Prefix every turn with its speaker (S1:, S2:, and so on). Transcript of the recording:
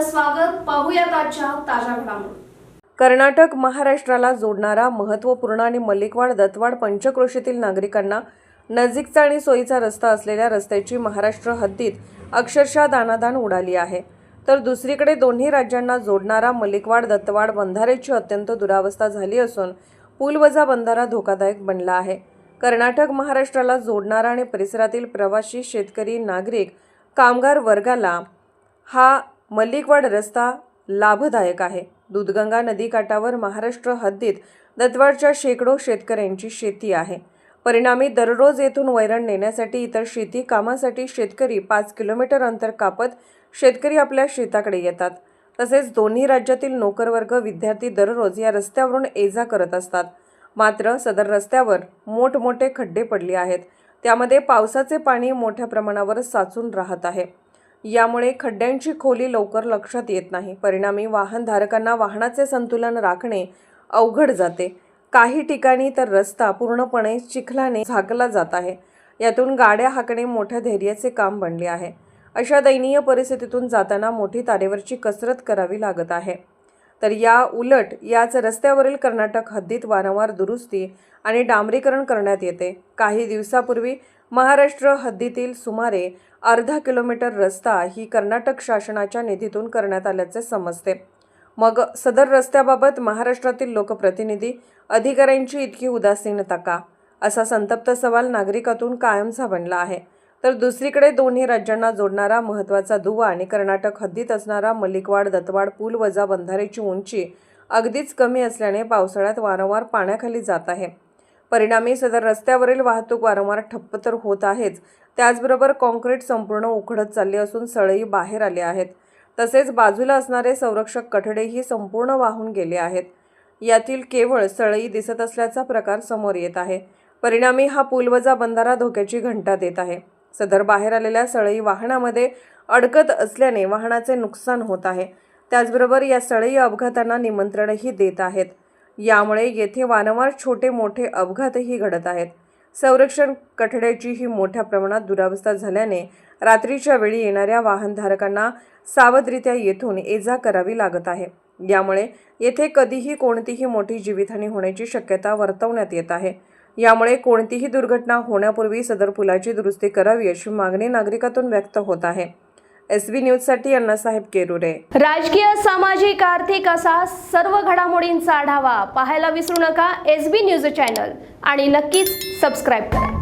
S1: स्वागत पाहूयात आजच्या ताज्या घडामोडी.
S2: कर्नाटक महाराष्ट्राला जोडणारा महत्त्वपूर्ण आणि मलिकवाड दत्तवाड पंचक्रोशीतील नागरिकांना नजीकचा आणि सोयीचा रस्ता असलेल्या रस्त्याची महाराष्ट्र हद्दीत अक्षरशः दानादान उडाली आहे. तर दुसरीकडे दोन्ही राज्यांना जोडणारा मलिकवाड दत्तवाड बंधाऱ्याची अत्यंत दुरावस्था झाली असून पूलवजा बंधारा धोकादायक बनला आहे. कर्नाटक महाराष्ट्राला जोडणारा आणि परिसरातील प्रवासी शेतकरी नागरिक कामगार वर्गाला हा मल्लिकवाड रस्ता लाभदायक आहे. दूधगंगा नदीकाठावर महाराष्ट्र हद्दीत दत्वाडच्या शेकडो शेतकऱ्यांची शेती आहे. परिणामी दररोज येथून वैरण नेण्यासाठी इतर शेती कामासाठी शेतकरी पाच किलोमीटर अंतर कापत शेतकरी आपल्या शेताकडे येतात. तसेच दोन्ही राज्यातील नोकरवर्ग विद्यार्थी दररोज या रस्त्यावरून ये जा करत असतात. मात्र सदर रस्त्यावर मोठमोठे खड्डे पडले आहेत. त्यामध्ये पावसाचे पाणी मोठ्या प्रमाणावर साचून राहत आहे. यामुळे खड्ड्यांची खोली लवकर लक्षात येत नाही. परिणामी वाहनधारकांना वाहनाचे संतुलन राखणे अवघड जाते. काही ठिकाणी तर रस्ता पूर्णपणे चिखलाने झाकला जात आहे. यातून गाड्या हाकणे मोठ्या धैर्याचे काम बनले आहे. अशा दयनीय परिस्थितीतून जाताना मोठी तारेवरची कसरत करावी लागत आहे. तर या उलट याच रस्त्यावरील कर्नाटक हद्दीत वारंवार दुरुस्ती आणि डांबरीकरण करण्यात येते. काही दिवसापूर्वी महाराष्ट्र हद्दीतील सुमारे अर्धा किलोमीटर रस्ता ही कर्नाटक शासनाच्या निधीतून करण्यात आल्याचे समजते. मग सदर रस्त्याबाबत महाराष्ट्रातील लोकप्रतिनिधी अधिकाऱ्यांची इतकी उदासीनता का? असा संतप्त सवाल नागरिकातून कायमचा बनला आहे. तर दुसरीकडे दोन्ही राज्यांना जोडणारा महत्त्वाचा दुवा आणि कर्नाटक हद्दीत असणारा मलिकवाड दत्तवाड पूल वजा बंधाऱ्याची उंची अगदीच कमी असल्याने पावसाळ्यात वारंवार पाण्याखाली जात आहे. परिणामी सदर रस्त्यावरील वाहतूक वारंवार ठप्प तर होत आहेच. त्याचबरोबर काँक्रीट संपूर्ण उखडत चालले असून सळई बाहेर आले आहेत. तसेच बाजूला असणारे संरक्षक कठडेही संपूर्ण वाहून गेले आहेत. यातील केवळ सळई दिसत असल्याचा प्रकार समोर येत आहे. परिणामी हा पूलवजा बंधारा धोक्याची घंटा देत आहे. सदर बाहेर आलेल्या सळई वाहनामध्ये अडकत असल्याने वाहनाचे नुकसान होत आहे. त्याचबरोबर या सळई अपघातांना निमंत्रणही देत आहेत. यामुळे येथे वारंवार छोटे मोठे अपघातही घडत आहेत. संरक्षण कठड्याचीही मोठ्या प्रमाणात दुरावस्था झाल्याने रात्रीच्या वेळी येणाऱ्या वाहनधारकांना सावधरित्या येथून ये जा करावी लागत आहे. यामुळे येथे कधीही कोणतीही मोठी जीवितहानी होण्याची शक्यता वर्तवण्यात येत आहे. यामुळे कोणतीही दुर्घटना होण्यापूर्वी सदर पुलाची दुरुस्ती करावी अशी मागणी नागरिकातून व्यक्त होत आहे. एस बी न्यूजसाठी अण्णासाहेब केरुरे.
S1: राजकीय सामाजिक आर्थिक असा सर्व घडामोडींचा आढावा पाहायला विसरू नका एस बी न्यूज चॅनल. आणि नक्कीच सबस्क्राईब करा.